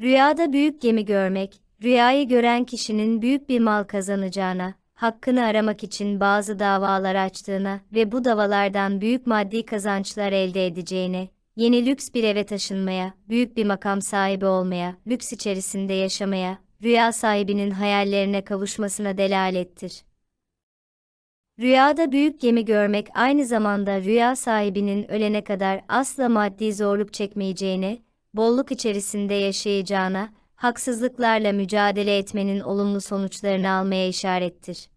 Rüyada büyük gemi görmek, rüyayı gören kişinin büyük bir mal kazanacağına, hakkını aramak için bazı davalar açtığına ve bu davalardan büyük maddi kazançlar elde edeceğine, yeni lüks bir eve taşınmaya, büyük bir makam sahibi olmaya, lüks içerisinde yaşamaya, rüya sahibinin hayallerine kavuşmasına delalettir. Rüyada büyük gemi görmek aynı zamanda rüya sahibinin ölene kadar asla maddi zorluk çekmeyeceğine, bolluk içerisinde yaşayacağına, haksızlıklarla mücadele etmenin olumlu sonuçlarını almaya işarettir.